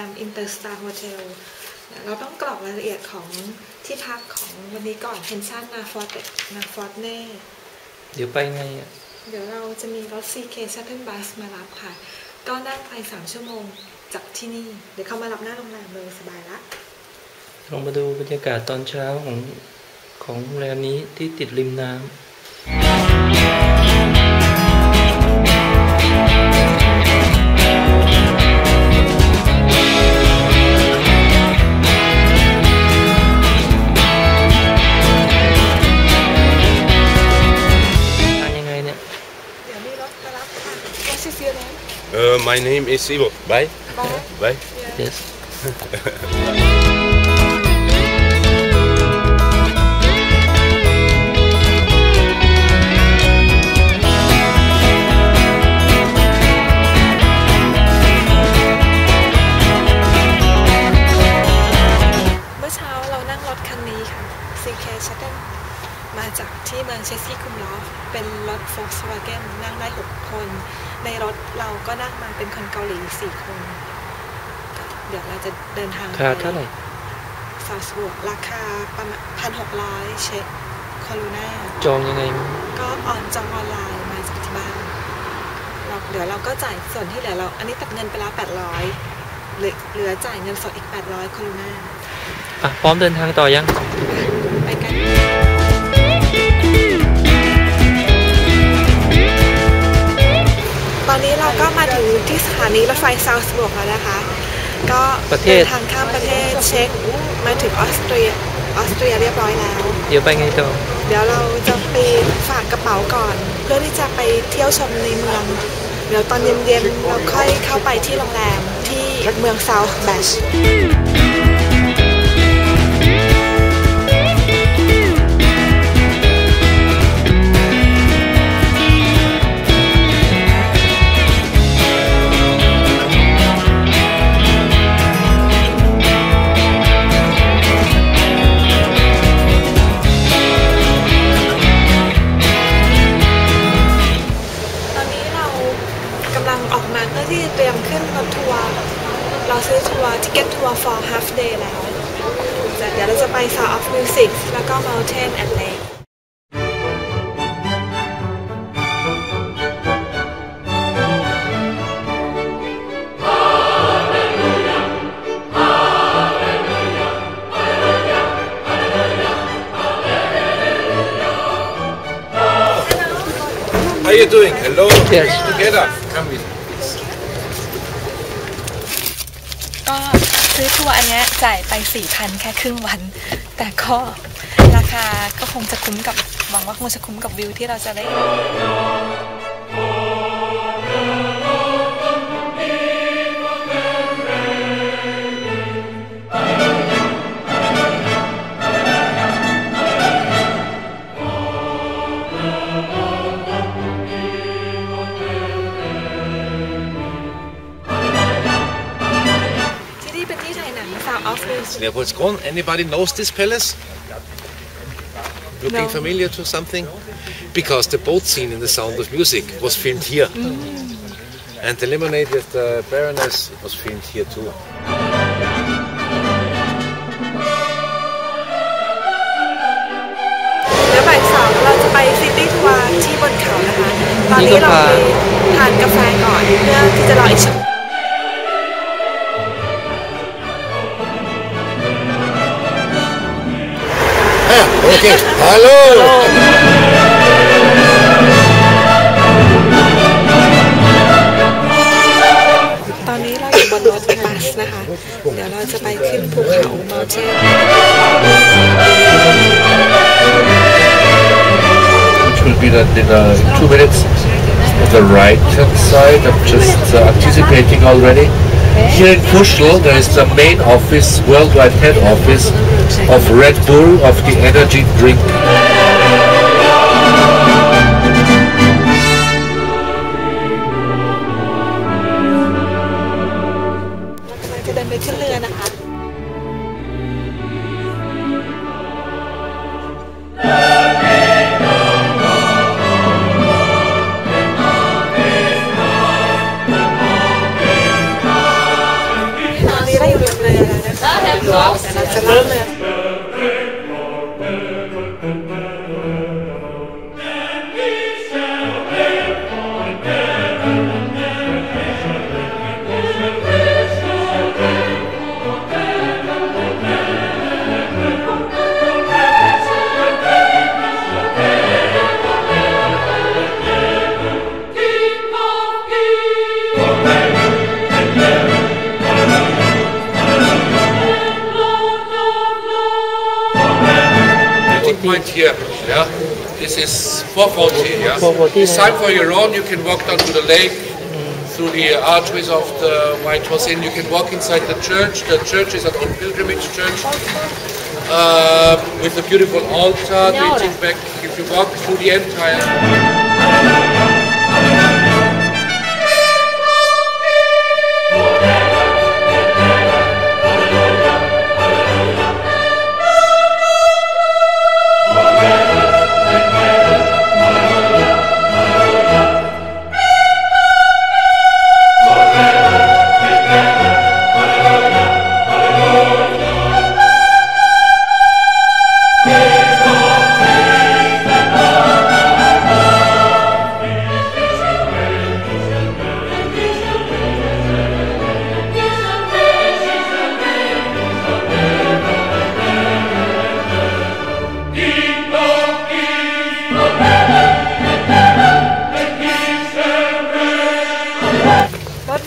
ร์โฮเทลเราต้องกรอกรายละเอียดของที่พักของวันนี้ก่อนเพนชั่นนาฟอร์ตนาฟอร์ตเน่เดี๋ยวไปไงอะ เดี๋ยวเราจะมีรถ CK Shuttle Bus มารับค่ะ ก็นั่งไป3ชั่วโมงจากที่นี่ เดี๋ยวเขามารับหน้าโรงแรมเลยสบายละลองมาดูบรรยากาศตอนเช้าของของโรงแรมนี้ที่ติดริมน้ำ my name is Ivo. Bye. Bye Bye. yes มาจากที่เมืองเชสซี่คุมลอฟเป็นรถ Volkswagen นั่งได้ 6 คน ในรถเราก็นั่งมาเป็นคนเกาหลี 4 คน เดี๋ยวเราจะเดินทางค่าเท่าไหร่ซาวสบวกราคาประมาณพันหกร้อยเช็คคอรูน่าจองยังไงมั้งก็ออนจองออนไลน์มาจากที่บ้านเราเดี๋ยวเราก็จ่ายส่วนที่เหลือเรา อันนี้ตัดเงินไปแล้ว800เหลือเหลือจ่ายเงินสดอีก800คอรูน่าอะ พร้อมเดินทางต่อยัง ไปกัน ตอนนี้เราก็มาถึงที่สถานีรถไฟซาวส์บวกแล้วนะคะ ก็ประเทศดินทางข้ามประเทศเช็คมาถึงออสเตรียออสเตรียเรียบร้อยแล้ว เดี๋ยวไปไงต่อ เดี๋ยวเราจะไปฝากกระเป๋าก่อน เพื่อที่จะไปเที่ยวชมในเมือง เดี๋ยวตอนเย็นๆเราค่อยเข้าไปที่โรงแรมที่เมืองซาวแบช day แล้ว เดี๋ยวเราจะไป Sound of Music แล้วก็ Mountain and Lake How you doing? Hello. Yes. Together. Come with. ก็ ซื้อทัวร์อันเนี้ยจ่ายไป4,000แค่ครึ่งวัน แต่ก็ราคาก็คงจะคุ้มกับหวังว่าคงจะคุ้มกับวิวที่เราจะได้ Leopoldskron. Anybody knows this palace? Looking No. familiar to something? Because the boat scene in The Sound of Music was filmed here. And the lemonade with the Baroness was filmed here too. เดี๋ยวบ่ายสองเราจะไปซิตี้ทัวร์ที่บนเขานะคะ ตอนนี้เราไปทานกาแฟก่อนเพื่อที่จะรออีกชั่วโมง Okay. Hello. ตอนนี้เราอยู่บนรถบัสนะคะ เดี๋ยวเราจะไปขึ้นภูเขาเมาเทน which will be done in uh, two minutes. On the right hand side, I'm just uh, anticipating already. here in Pushel, there is the main office, worldwide head office of Red Bull, of the energy drink point here, yeah. This is 440, yeah. 440, It's time for your own. You can walk down to the lake through the archways of the White Horse Inn. You can walk inside the church. The church is an old pilgrimage church uh, with a beautiful altar dating back. If you walk through the entire.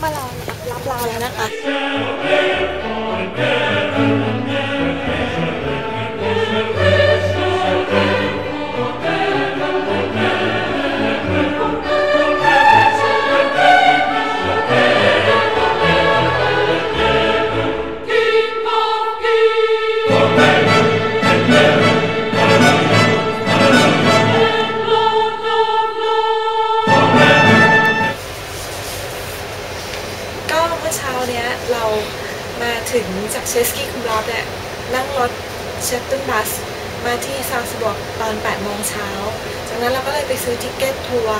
มารอรับเราแล้วนะคะ ซาวสบวกตอน8โมงเช้า จากนั้นเราก็เลยไปซื้อทิกเก็ตทัวร์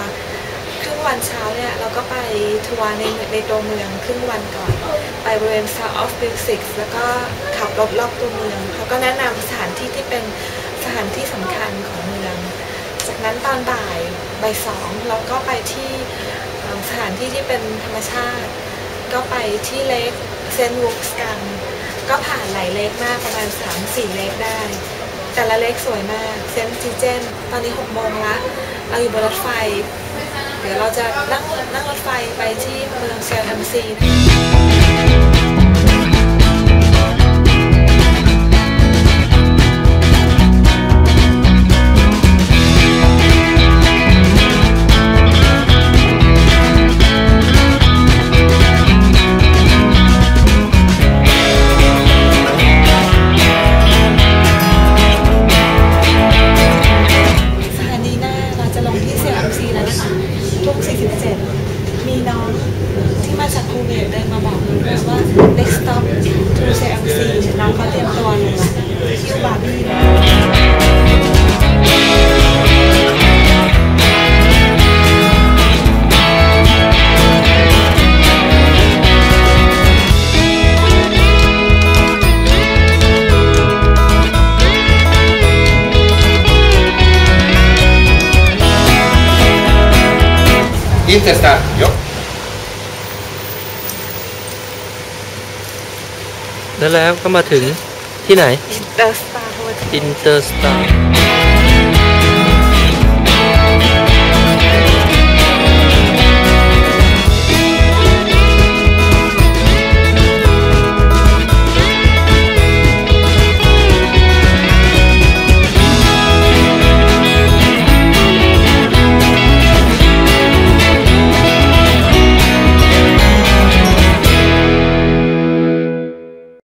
ครึ่งวันเช้าเนี่ยเราก็ไปทัวร์ในในตัวเมืองครึ่งวันก่อน ไปบริเวณ South of Music แล้วก็ขับรถรอบตัวเมืองเขาก็แนะนำสถานที่ที่เป็นสถานที่สำคัญของเมือง จากนั้นตอนบ่ายบ่ายสองเราก็ไปที่สถานที่ที่เป็นธรรมชาติ ก็ไปที่เลคเซนต์วูกสกัน ก็ผ่านหลายเลคมากประมาณ 3-4 เลคได้ แต่ละเลขสวยมากเซนต์จิเจน ตอนนี้6โมงละเราอยู่บนรถไฟ เดี๋ยวเราจะนั่งนั่งรถไฟไปที่เมืองเซลแฮมซี Intesta, jo. แล้วแล้วก็มาถึงที่ไหน The Star Hotel Interstar